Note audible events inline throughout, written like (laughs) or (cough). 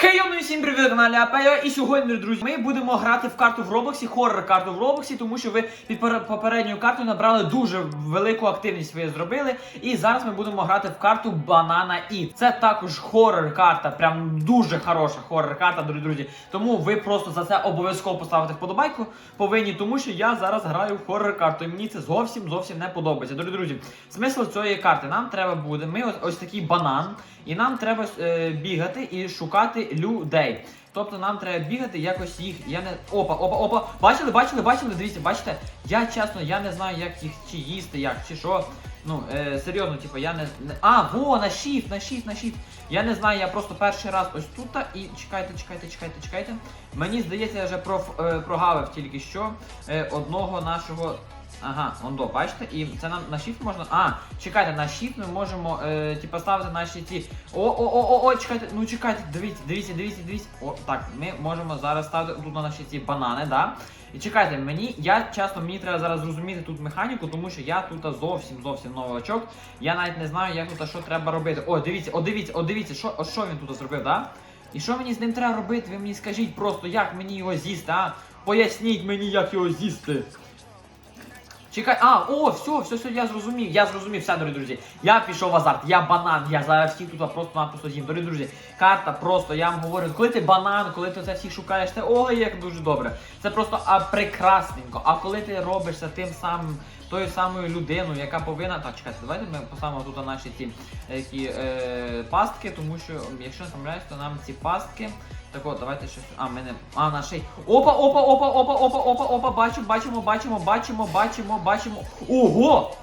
Хей, йону, всім привіт на каналі Апео. І сьогодні, друзі, ми будемо грати в карту в Роблоксі, хоррор карту в Роблоксі, тому що ви під пер- попередньою картою набрали дуже велику активність ви зробили. І зараз ми будемо грати в карту Банана І. Це також хоррор карта, прям дуже хороша хоррор карта, дорогі друзі. Тому ви просто за це обов'язково поставите вподобайку повинні, тому що я зараз граю в хоррор карту. І мені це зовсім зовсім не подобається. Дорогі друзі, смисл цієї карти нам треба буде. Ми ось, ось такий банан, і нам треба е, бігати і шукати людей. Тобто нам треба бігати, якось їх. Я не. Опа, опа, опа. Бачили, бачили, бачили, дивіться, бачите? Я чесно, я не знаю, як їх чи їсти, як, чи що. Ну, е, серйозно, типу, я не. А, во, на shift, на shift, на shift. Я не знаю, я просто перший раз ось тут і чекайте, чекайте, чекайте, чекайте. Мені здається, я вже проф, е, прогавив тільки що е, одного нашого. Ага, ондо, бачите? І це нам на shift можна. А, чекайте, на shift ми можемо е, типу, ставити наші ті. О, о, о, о, о, чекайте, ну чекайте, дивіться, дивіться, дивіться, дивіться. О, так, ми можемо зараз ставити тут на наші ці банани, да? І чекайте, мені, я чесно, мені треба зараз зрозуміти тут механіку, тому що я тут зовсім зовсім новачок. Я навіть не знаю, як тут що треба робити. О, дивіться, о, дивіться, о, дивіться, що, що він тут зробив, да? І що мені з ним треба робити? Ви мені скажіть просто, як мені його з'їсти, а? Поясніть мені, як його з'їсти. Чекай, а, о, все, все, все, я зрозумів, я зрозумів, все, дорогі друзі. Я пішов в азарт, я банан, я зараз всіх тут просто-напросто з'їм. Дорогі друзі, карта просто, я вам говорю, коли ти банан, коли ти це всіх шукаєш, це ой, як дуже добре. Це просто а, прекрасненько. А коли ти робишся тим самим, тою самою людиною, яка повинна. Так, чекайте, давайте ми поставимо тут наші ті які, е, пастки, тому що, якщо не помиляюсь, то нам ці пастки. Так от, давайте щось. А, мене. А, на шей. Опа, опа, опа, опа, опа, опа, опа, бачимо, бачимо, бачимо, бачимо, бачимо, бачимо. Ого!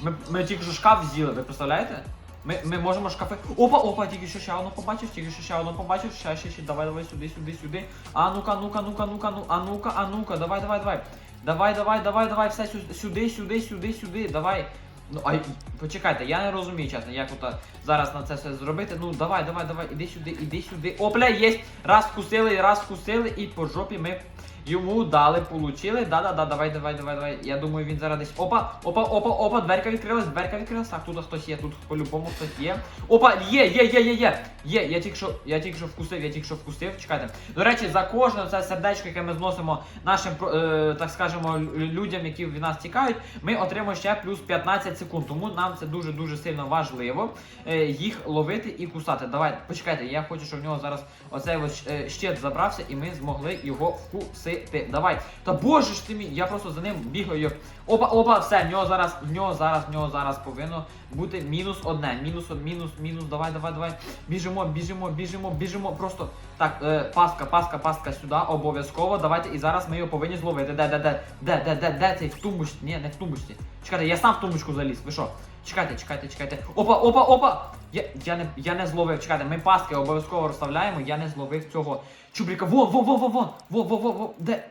Ми, ми тільки що шкаф з'їли, ви представляєте? Ми, ми можемо шкафи. Опа, опа, тільки що ще одну побачив, тільки що ще одну побачив, ще, ще, ще, давай, давай, сюди, сюди, сюди. А ну-ка, ну-ка, ну-ка, ну-ка, ну, а ну-ка, а ну-ка, давай, давай, давай. Давай, давай, давай, давай, все сюди, сюди, сюди, сюди, давай. Ну, а почекайте, я не розумію, чесно, як от зараз на це все зробити. Ну, давай, давай, давай, іди сюди, іди сюди. Опля, є! Раз вкусили, раз вкусили, і по жопі ми йому дали, получили. Да-да-да, давай, давай, давай, давай. Я думаю, він зараз десь. Опа, опа, опа, опа, дверка відкрилась, дверка відкрилась. Так, тут хтось є, тут по-любому хтось є. Опа, є, є, є, є, є. Є, я тільки що, я тільки що вкусив, я тільки що вкусив. Чекайте. До речі, за кожне це сердечко, яке ми зносимо нашим, е, так скажемо, людям, які від нас тікають, ми отримуємо ще плюс 15 секунд. Тому нам це дуже-дуже сильно важливо е, їх ловити і кусати. Давай, почекайте, я хочу, щоб в нього зараз оцей ось е, щит забрався, і ми змогли його вкусити. Давай. Та боже ж ти мій, я просто за ним бігаю. Опа, опа, все, в нього зараз, в нього зараз, в нього зараз повинно бути мінус одне. Мінус, мінус, мінус, давай, давай, давай. Біжимо, біжимо, біжимо, біжимо. Просто так, е, паска, паска, паска сюди, обов'язково. Давайте і зараз ми його повинні зловити. Де, де, де, де, де, де, де цей в тумбочці? Ні, не в тумбочці. Чекайте, я сам в тумбочку заліз. Ви що? Чекайте, чекайте, чекайте. Опа, опа, опа! Я, я, не, я не зловив. Чекайте, ми паски обов'язково розставляємо. Я не зловив цього чубріка. Вон, вон, вон, вон, вон, вон, вон, вон. Де?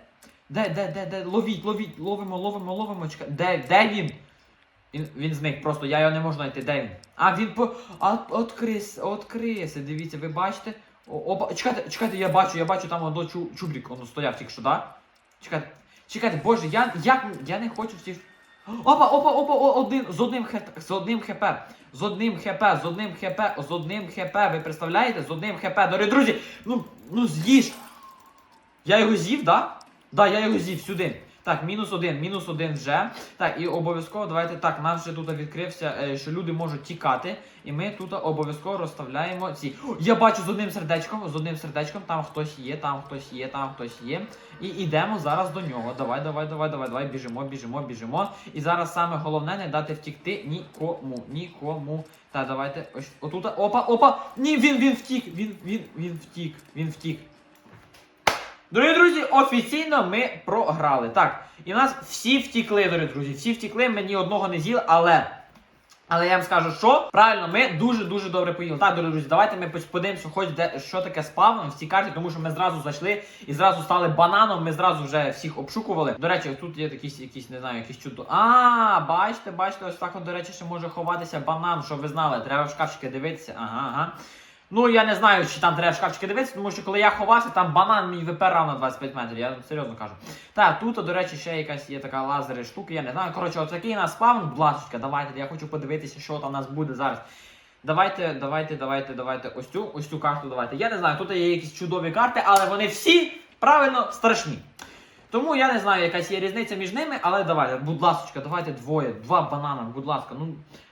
Де, де, де, де? Ловіть, ловіть, ловимо, ловимо, ловимо. Чекай. Де, де він? Він, він зник, просто я його не можу знайти. Де він? А він по. А от крис, дивіться, ви бачите? О, опа, чекайте, чекайте, я бачу, я бачу там одно чу, чубрік, воно стояв тільки що, да? Чекайте, чекайте, боже, я, як, я не хочу всіх. Опа, опа, опа, о, один, з одним хп, з одним хп, з одним хп, з одним хп, з одним хп, ви представляєте? З одним хп, дорогі друзі, ну, ну з'їж. Я його з'їв, да? Да, я його з'їв сюди. Так, мінус один, мінус один вже. Так, і обов'язково давайте так, нас вже тут відкрився, е, що люди можуть тікати. І ми тут обов'язково розставляємо ці. О, я бачу з одним сердечком, з одним сердечком, там хтось є, там хтось є, там хтось є. І йдемо зараз до нього. Давай, давай, давай, давай, давай, біжимо, біжимо, біжимо. І зараз саме головне не дати втікти нікому. Нікому. Так, давайте. Ось отут. Опа, опа! Ні, він він втік! Він він він втік. Він втік. Дорогі друзі, офіційно ми програли. Так, і в нас всі втікли, дорогі друзі. Всі втікли, ми ні одного не з'їли, але. Але я вам скажу, що правильно, ми дуже-дуже добре поїли. Так, дорогі друзі, давайте ми подивимося, хоч де що таке спавно в цій карті, тому що ми зразу зайшли і зразу стали бананом. Ми зразу вже всіх обшукували. До речі, тут є якісь, якісь, не знаю, якісь чудо. А, бачите, бачите, ось так, до речі, ще може ховатися банан, щоб ви знали. Треба в шкафчики дивитися. Ага, ага. Ну, я не знаю, чи там треба шкафчики дивитися, тому що коли я ховався, там банан мені випирав на 25 метрів, я серйозно кажу. Так, тут, до речі, ще якась є така лазери штука, я не знаю. Коротше, от такий у нас спавн, ласка, давайте, я хочу подивитися, що там у нас буде зараз. Давайте, давайте, давайте, давайте. Ось цю, ось цю карту давайте. Я не знаю, тут є якісь чудові карти, але вони всі правильно страшні. Тому я не знаю, якась є різниця між ними, але давайте, будь ласка, давайте двоє, два банана, будь ласка. Ну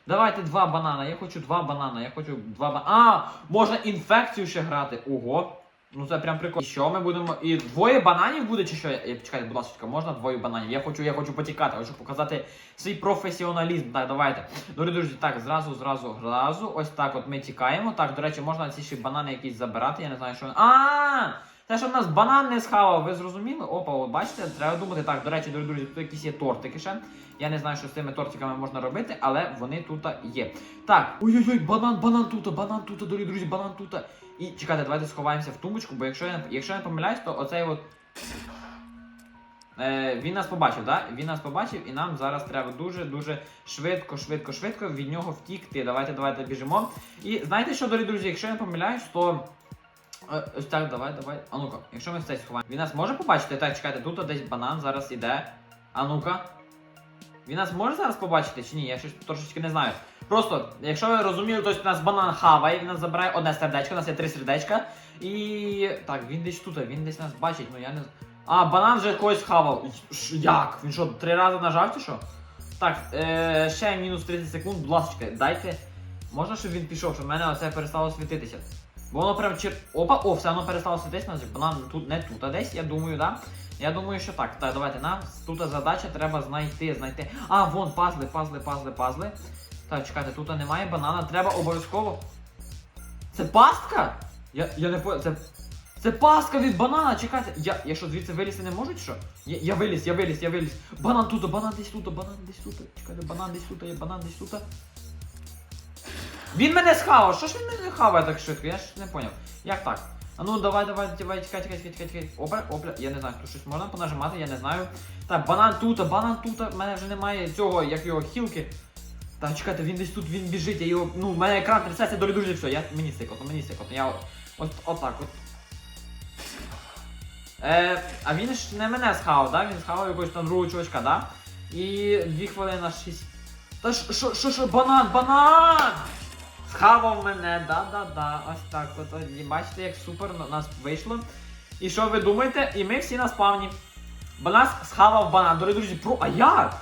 давайте два банана. Я хочу два банана. Я хочу два банана. А, можна інфекцію ще грати. Ого. Ну це прям прикольно. І що ми будемо. І двоє бананів буде, чи що? Я, чекайте, будь ласка, можна двоє бананів? Я хочу, я хочу потікати, хочу показати свій професіоналізм. Так, давайте. Дорогі друзі, так, зразу, зразу, зразу. Ось так от ми тікаємо. Так, до речі, можна ці ще банани якісь забирати. Я не знаю, що. А! Те, що в нас банан не схавав, ви зрозуміли? Опа, от бачите, треба думати. Так, до речі, дорогі друзі, тут якісь є тортики ще. Я не знаю, що з цими тортиками можна робити, але вони тут є. Так, ой-ой-ой, банан, банан тут, банан тут, дорогі друзі, банан тут. І чекайте, давайте сховаємося в тумбочку, бо якщо я якщо я не помиляюсь, то оцей от. Е, він нас побачив, так? Він нас побачив, і нам зараз треба дуже-дуже швидко, швидко, швидко від нього втікти. Давайте, давайте біжимо. І знаєте що, дорогі друзі, якщо я не помиляюсь, то. Е, Ось так, давай, давай. А ну-ка, якщо ми в цей сховаємо. Він нас може побачити? Так, чекайте, тут десь банан зараз іде. А ну-ка. Він нас може зараз побачити чи ні? Я щось трошечки не знаю. Просто, якщо ви розуміли, то у нас банан хаває, він нас забирає одне сердечко, у нас є три сердечка. І. Так, він десь тут, він десь нас бачить, ну я не. А, банан вже когось хавав. Як? Він що, три рази нажав чи що? Так, е, ще мінус 30 секунд, будь ласка, дайте. Можна, щоб він пішов, щоб в мене оце перестало світитися. Воно прям чер... Опа, о, все воно перестало світитися, значить банан тут не тут, а десь, я думаю, да? Я думаю, що так. Так, давайте нам тут задача треба знайти, знайти. А, вон, пазли, пазли, пазли, пазли. Так, чекайте, тут немає банана, треба обов'язково. Це пастка? Я, я не по. Це. Це пастка від банана, чекайте. Я, я що, звідси вилізти не можу, що? Я, я виліз, я виліз, я виліз. Банан тут, банан десь тут, банан десь тут. Чекайте, банан десь тут, є банан десь тут. Він мене схавав. Що ж він мене хаває так швидко? Я ж не поняв. Як так? А ну давай, давай, давай, тікай, тікай, тікай, тікай. Опа, опля, я не знаю, тут щось можна понажимати, я не знаю. Так, банан тут, банан тут, в мене вже немає цього, як його, хілки. Так, чекайте, він десь тут, він біжить, я його. Ну, в мене екран трясеться, дорі друзі, все, я мені сикотно, мені сикотно. Я от, отак от. Е, а він ж не мене схавав, да? Він схавав якогось там другого чувачка, да? І 2 хвилини на 6. Та що, що, що, банан, банан! Схавав мене, да-да-да. Ось так от. І Бачите, як супер у нас вийшло. І що ви думаєте? І ми всі на спавні. Бо нас схавав банан. Дорогі друзі, про. А як?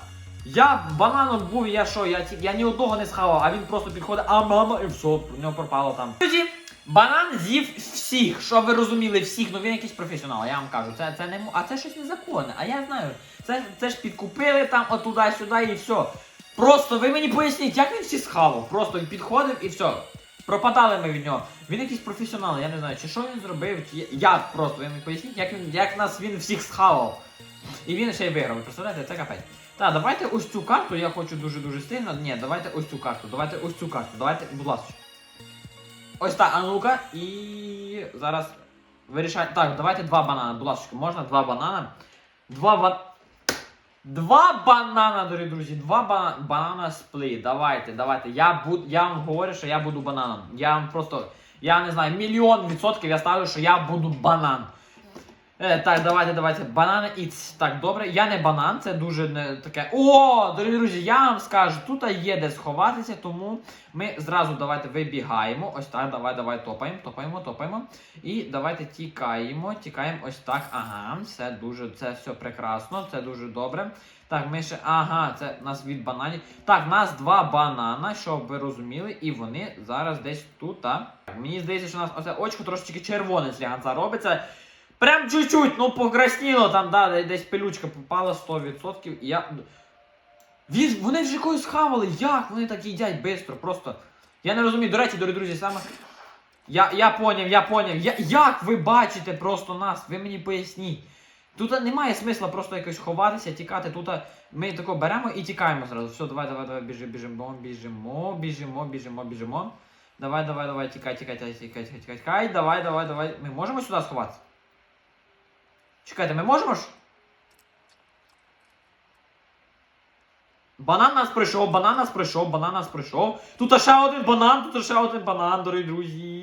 Я бананом був, я що, я, я ні одного не схавав, а він просто підходить, а мама, і все, у нього пропало там. Друзі, банан з'їв всіх, що ви розуміли, всіх, ну він якийсь професіонал, я вам кажу. Це, це не а це щось незаконне. А я знаю, це, це ж підкупили там отуди-сюди і все. Просто ви мені поясніть, як він всі схавав. Просто він підходив і все. Пропадали ми від нього. Він якийсь професіонал, я не знаю, чи що він зробив, чи як просто ви мені поясніть, як він як нас він всіх схавав. І він ще й виграв. Ви представляєте, це капець. Так, давайте ось цю карту, я хочу дуже-дуже сильно. Ні, давайте ось цю карту, давайте ось цю карту, давайте, будь ласка. Ось так, а ну-ка, і зараз вирішаємо. Так, давайте два банана, будь ласка, можна два банана. Два ба... Два банана, дорогі друзі, два ба... банана сплі. Давайте, давайте. Я буд... я вам говорю, що я буду бананом. Я вам просто, я не знаю, мільйон відсотків я ставлю, що я буду банан. Е, так, давайте, давайте. Банани і Так, добре. Я не банан, це дуже не таке. О, дорогі друзі, я вам скажу, тут є де сховатися, тому ми зразу давайте вибігаємо. Ось так, давай, давай, топаємо, топаємо, топаємо. І давайте тікаємо, тікаємо ось так. Ага, все дуже, це все прекрасно, це дуже добре. Так, ми ще. Ага, це нас від бананів. Так, нас два банана, щоб ви розуміли, і вони зараз десь тут. Так. Мені здається, що у нас оце очко трошечки червоне сліганця робиться. Прям чуть-чуть, ну покрасніло там, да, де- десь пилючка попала 100%. І я. Він, вони вже когось схавали. Як? Вони так їдять швидко, просто. Я не розумію, до речі, дорогі друзі, саме. Я, я поняв, я поняв. Я, як ви бачите просто нас? Ви мені поясніть. Тут немає смисла просто якось ховатися, тікати. Тут ми тако беремо і тікаємо зразу. Все, давай, давай, давай, біжи, біжимо, біжимо, біжимо, біжимо, біжимо. Давай, давай, давай, тікай, тікай, тікай, тікай, тікай, тікай, давай, давай, давай. Ми можемо сюди сховатися? Чекайте, ми можемо ж? Банан нас прийшов, банан нас прийшов, банан нас прийшов. Тут ще один банан, тут ще один банан, дорогі друзі.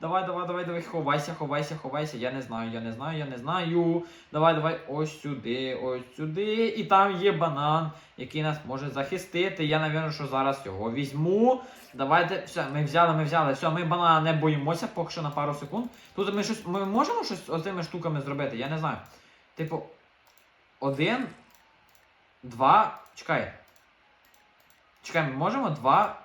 Давай, давай, давай, давай, ховайся, ховайся, ховайся. Я не знаю, я не знаю, я не знаю. Давай, давай, ось сюди, ось сюди. І там є банан, який нас може захистити. Я, напевно, що зараз його візьму. Давайте, все, ми взяли, ми взяли. Все, ми банана не боїмося, поки що на пару секунд. Тут ми щось. Ми можемо щось з цими штуками зробити? Я не знаю. Типу, один, два. Чекай. Чекай, ми можемо два.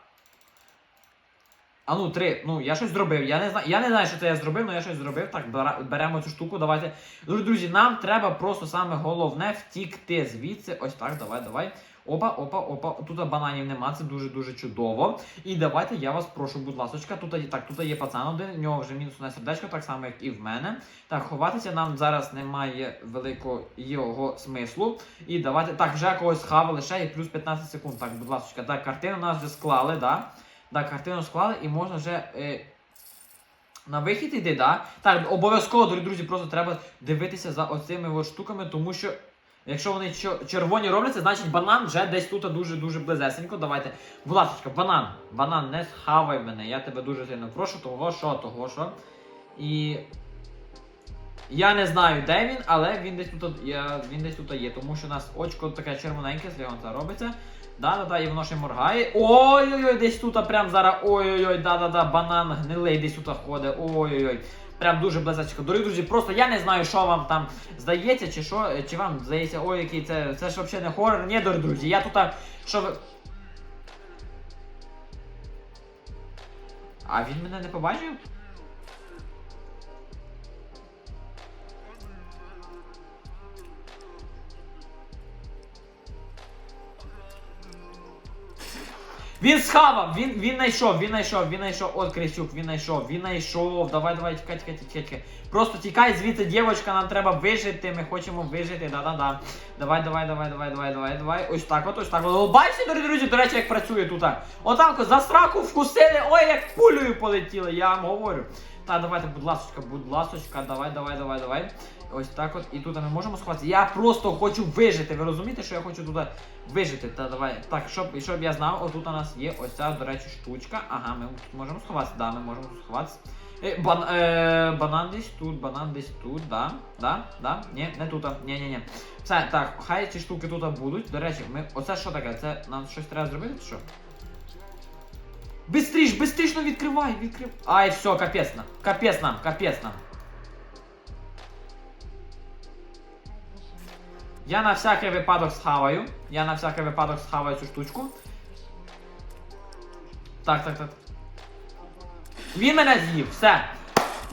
А ну, три. Ну, я щось зробив. Я не знаю, я не знаю, що це я зробив, але я щось зробив. Так, беремо цю штуку. Давайте. Друзі, друзі, нам треба просто саме головне втікти звідси. Ось так, давай, давай. Опа, опа, опа. Тут бананів нема, це дуже-дуже чудово. І давайте я вас прошу, будь ласка, тут так, тут є пацан один, у нього вже мінус одне сердечко, так само, як і в мене. Так, ховатися нам зараз немає великого його смислу. І давайте. Так, вже когось хавали ще і плюс 15 секунд. Так, будь ласка, так, картину нас вже склали, да? Так, картину склали і можна вже. Е... На вихід іди, да? Так, обов'язково, дорогі друзі, просто треба дивитися за оцими штуками, тому що якщо вони червоні робляться, значить банан вже десь тут дуже-дуже близесенько. Давайте. Будь ласка, банан. Банан, не схавай мене. Я тебе дуже сильно прошу, того що, того що. І. Я не знаю, де він, але він десь тут, я, він десь тут є, тому що у нас очко таке червоненьке, слігонце робиться. Да-да-да, і воно ще моргає. Ой-ой-ой, десь тут прям зараз. Ой-ой-ой, да-да-да, банан гнилий десь тут ходить. Ой-ой-ой. Прям дуже близько. Дорогі друзі, просто я не знаю, що вам там здається, чи що, чи вам здається, ой, який це, це ж взагалі не хорор. Ні, дорогі друзі, я тут, що ви. А він мене не побачив? Він схавав, він, він знайшов, він знайшов, він знайшов. От Крисюк, він знайшов, він знайшов. Давай, давай, тікай, тікай, тікай. Просто тікай звідси, дівчинка, нам треба вижити, ми хочемо вижити, да-да-да. Давай, давай, давай, давай, давай, давай, давай. Ось так, от, ось так. От, бачите, дорогі друзі, до речі, як працює тут. Отак, за сраку вкусили, ой, як пулею полетіли, я вам говорю. Так, давайте, будь ласочка, будь ласочка, давай, давай, давай, давай. Ось так от. І тут ми можемо сховатися. Я просто хочу вижити. Ви розумієте, що я хочу тут вижити? Та давай. Так, щоб, щоб я знав, отут у нас є ось ця, до речі, штучка. Ага, ми можемо сховатися. Да, ми можемо сховатися. Е, бан, е, банан десь тут, банан десь тут, да, да, да, ні, не тут, ні, ні, ні. Все, так, хай ці штуки тут будуть. До речі, ми. Оце що таке? Це нам щось треба зробити, чи що? Бистріш, бистрішно відкривай, відкривай. Ай, все, капець нам. Капець нам, капець нам. Я на всякий випадок схаваю. Я на всякий випадок схаваю цю штучку. Так, так, так. Він мене з'їв, все.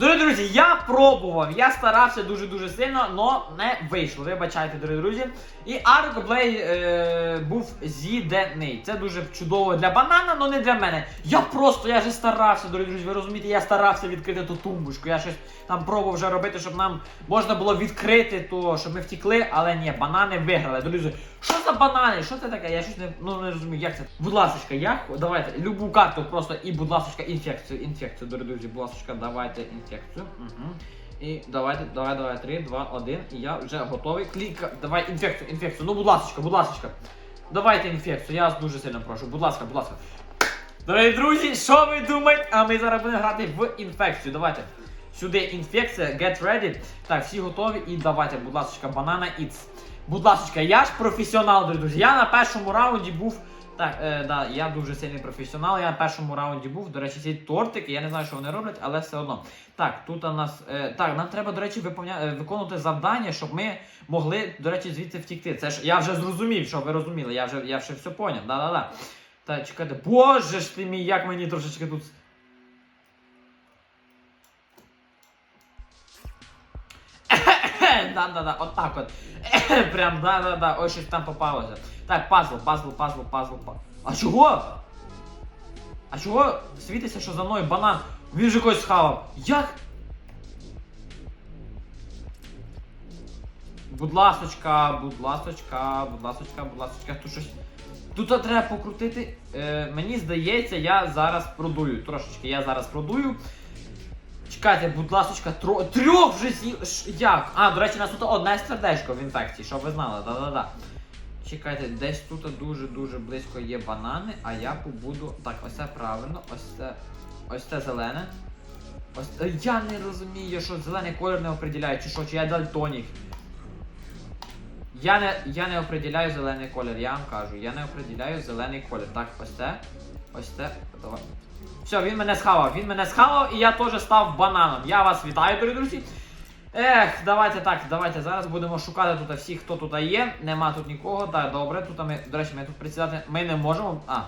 Дорогі друзі, я пробував, я старався дуже-дуже сильно, але не вийшло. Вибачайте, дорогі друзі. І Аркоблей е, був з'їдений. Це дуже чудово для банана, але не для мене. Я просто, я вже старався, дорогі друзі, ви розумієте, я старався відкрити ту тумбочку. Я щось там пробував вже робити, щоб нам можна було відкрити, то, щоб ми втікли, але ні, банани виграли. Друзі, що за банани? Що це таке? Я щось не, ну, не розумію, як це. Будь ласка, я давайте любу карту просто і, будь ласка, інфекцію, інфекцію, дорогі друзі, будь ласка, давайте. Угу. І давайте, давай, давай, 3, 2, 1, і я вже готовий. Кліка, давай інфекцію, інфекцію. Ну, будь ласка, будь ласка. Давайте інфекцію, я вас дуже сильно прошу. Будь ласка, будь ласка. Дорогі друзі, що ви думаєте? А ми зараз будемо грати в інфекцію. Давайте. Сюди інфекція, get ready. Так, всі готові. І давайте, будь ласка, банана It's. Будь ласка, я ж професіонал, дорогі друзі. Я на першому раунді був. Так, е, да, я дуже сильний професіонал. Я на першому раунді був. До речі, ці тортики, я не знаю, що вони роблять, але все одно. Так, тут у нас. Е, так, нам треба, до речі, виповня... е, виконувати завдання, щоб ми могли, до речі, звідси втікти. Це ж я вже зрозумів, що ви розуміли. Я вже я вже все поняв. Да-да-да. Та чекайте, боже ж ти мій, як мені трошечки тут. Да-да-да, отак от. (laughs) Прям да-да-да, ось щось там попалося. Так, пазл, пазл, пазл, пазл, пазл. А чого? А чого світиться, що за мною банан? Він же когось схавав. Як? Будь ласочка, будь ласочка, будь ласочка, будь ласочка, тут щось. Тут треба покрутити. Е, мені здається, я зараз продую. Трошечки я зараз продую. Чекайте, будь ласочка, тро... трьох вже з'їв. Як? А, до речі, нас тут одне сердечко в інфекції, щоб ви знали, да-да-да. Чекайте, десь тут дуже-дуже близько є банани, а я побуду. Так, ось це правильно, ось це. Ось це зелене. Ось е, я не розумію, що зелений колір не определяє, чи що, чи я дальтонік. Я не, я не определяю зелений колір, я вам кажу, я не определяю зелений колір. Так, ось це, ось це, давай. Все, він мене схавав, він мене схавав і я теж став бананом. Я вас вітаю, дорогі друзі. Ех, давайте так, давайте зараз будемо шукати тут всіх, хто тут є. Нема тут нікого. Так, добре, тут ми, до речі, ми тут присідати. Ми не можемо. А.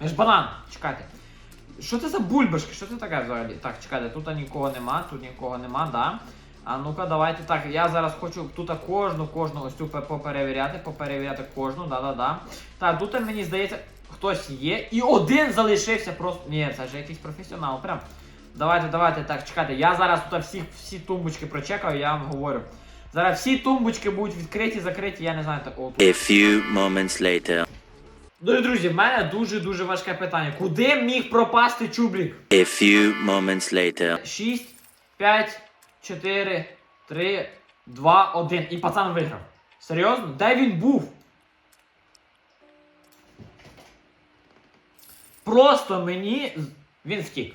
Ми ж банан, чекайте. Що це за бульбашки? Що це таке взагалі? Так, чекайте, тут нікого нема, тут нікого нема, да. А ну-ка, давайте так. Я зараз хочу тут кожну, кожну ось цю поперевіряти, поперевіряти кожну, да-да-да. Так, тут мені здається, хтось є. І один залишився просто. Ні, це ж якийсь професіонал. Прям. Давайте, давайте, так, чекайте. Я зараз тут всі, всі тумбочки прочекаю, я вам говорю. Зараз всі тумбочки будуть відкриті, закриті, я не знаю, так. О, A few moments later. Дорогі друзі, в мене дуже-дуже важке питання. Куди міг пропасти чублік? A few moments later. 6, 5, 4, 3, 2, 1. І пацан виграв. Серйозно? Де він був? Просто мені. Він втік.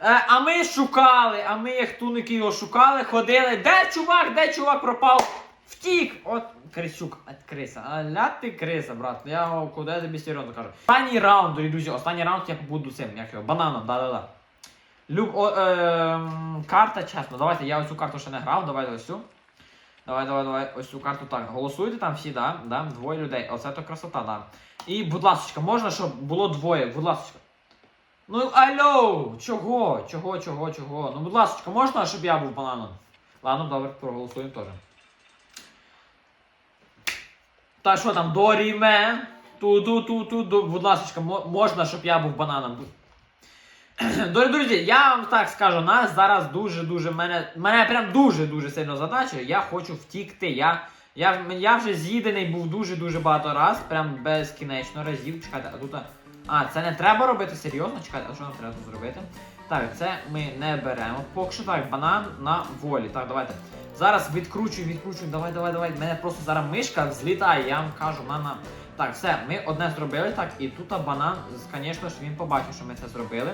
Е, а ми шукали, а ми як туники його шукали, ходили. Де чувак, де чувак пропав? Втік! От Крисюк, а, криса. А ти криса, брат. Я куди тобі серйозно кажу. Останній раунд, дорогі друзі, останній раунд я буду цим, як його, бананом, да-да-да. Люб, о, ем, карта, чесно, давайте, я ось цю карту ще не грав, давайте ось цю. Давай, давай, давай, ось цю карту так. Голосуйте там всі, да? да? Двоє людей. Оце то красота, да. І, будь ласка, можна, щоб було двоє, будь ласка. Ну, алло! Чого? Чого, чого, чого? Ну, будь ласка, можна, щоб я був бананом? Ладно, добре, проголосуємо теж. Та що там, Доріме? Ту-ду-ту-ту-ду. Будь ласка, можна, щоб я був бананом. (clears throat) Дорогі друзі, я вам так скажу, нас зараз дуже-дуже мене. Мене прям дуже-дуже сильно задача. Я хочу втікти. Я, я, я вже з'їдений був дуже-дуже багато раз, прям безкінечно разів. Чекайте, а тут. А, це не треба робити серйозно? Чекайте, а що нам треба тут зробити? Так, це ми не беремо. Поки що так, банан на волі. Так, давайте. Зараз відкручую, відкручую. Давай, давай, давай. Мене просто зараз мишка взлітає, я вам кажу, на на. Так, все, ми одне зробили, так, і тут банан, звісно ж, він побачив, що ми це зробили.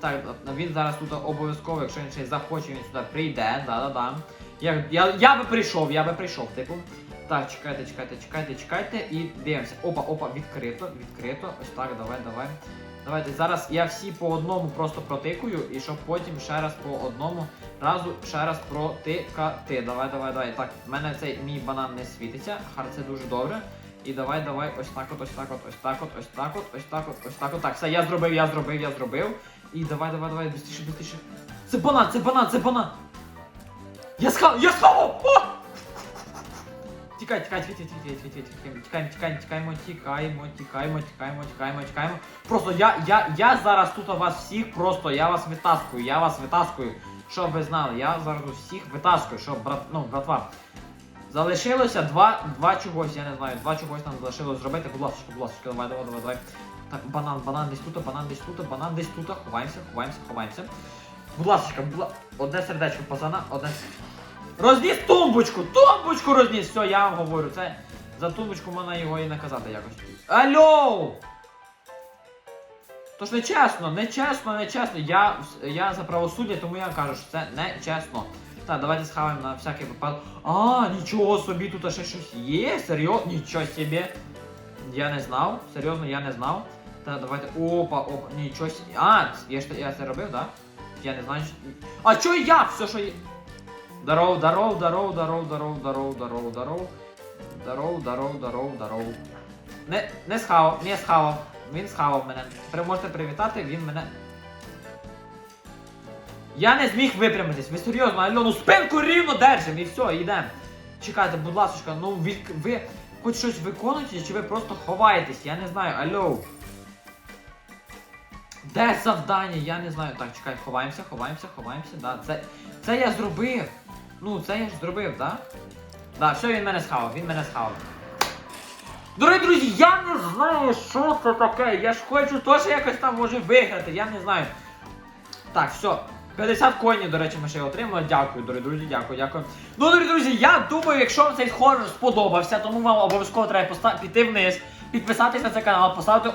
Так, він зараз тут обов'язково, якщо він ще захоче, він сюди прийде, да-да-да. Я, я, я би прийшов, я би прийшов, типу. Так, чекайте, чекайте, чекайте, чекайте і дивимося. Опа, опа, відкрито, відкрито. Ось так, давай, давай. Давайте зараз я всі по одному просто протикую, і щоб потім ще раз по одному разу ще раз протикати. Давай, давай, давай. Так, в мене цей мій банан не світиться, хар це дуже добре. І давай, давай, ось так от, ось так от, ось так от, ось так от, ось так от, ось так от. Так, все, я зробив, я зробив, я зробив. І давай, давай, давай, быстріше, быстріше. Це банан, це банан, це банан. Я схав, я схавав! О! Тікай, тікай, тікай, тікай, тікай, тікай, тікай, тікаємо, тікаємо, тікаємо, тікаємо, тікаємо, тікаємо, тікаємо, тікаємо. Просто я, я, я зараз тут у вас всіх просто, я вас витаскую, я вас витаскую. Щоб ви знали, я зараз усіх витаскую, щоб, брат, ну, братва. Залишилося два, два чогось, я не знаю, два чогось нам залишилось зробити. Будь ласка, будь ласка, давай, давай, давай, давай. Так, банан, банан десь тут, банан десь тут, банан десь тут. Ховаємося, ховаємося, ховаємося. Будь ласка, будь ласка, одне сердечко пацана, одне. Розніс тумбочку! Тумбочку розніс! Все, я вам говорю, це за тумбочку можна його і наказати якось. Алло! Тож не чесно, не чесно, не чесно. Я, я за правосуддя, тому я кажу, що це не чесно. Так, давайте схаваємо на всякий випадок. А, нічого собі, тут ще щось є. Серйозно, нічого собі. Я не знав. Серйозно, я не знав. Так, давайте. Опа, опа, нічого. А, я, ж- я це робив, так? Да? Я не знаю. що- А чо я? Все, що є. Даров, даров, даров, даров, даров, даров, даров, даров. Даров, даров, даров, даров. Не, не схавав, не схавав. Він схавав мене. При- Можете привітати, він мене. Я не зміг випрямитись. Ви серйозно, алло, ну спинку рівно держим і все, йдемо. Чекайте, будь ласка, ну ви, ви хоч щось виконуєте, чи ви просто ховаєтесь? Я не знаю, алло. Де завдання? Я не знаю. Так, чекай, ховаємося, ховаємося, ховаємося. Да, це, це я зробив. Ну, це я ж зробив? Да? Да, все, він мене схавав, він мене схавав. Дорогі друзі, я не знаю, що це таке. Я ж хочу теж якось там може виграти, я не знаю. Так, все. 50 коїнів, до речі, ми ще отримали. Дякую, дорогі друзі, дякую, дякую. Ну, дорогі друзі, я думаю, якщо вам цей хоррор сподобався, тому вам обов'язково треба піти вниз, підписатись на цей канал, поставити.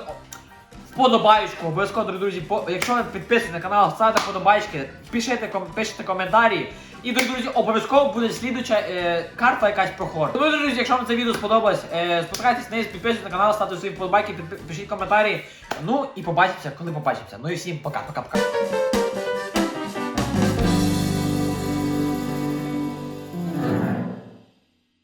О- Обов'язково, друзі, по... якщо ви підписані на канал, ставте вподобайки, пишите, ком... пишете коментарі. І, друзі, обов'язково буде слідуча е, карта якась про хор. Тому, друзі, якщо вам це відео сподобалось, е, спускайтесь вниз, підписуйтесь на канал, ставте свої вподобайки, пишіть коментарі. Ну і побачимося, коли побачимося. Ну і всім пока-пока-пока.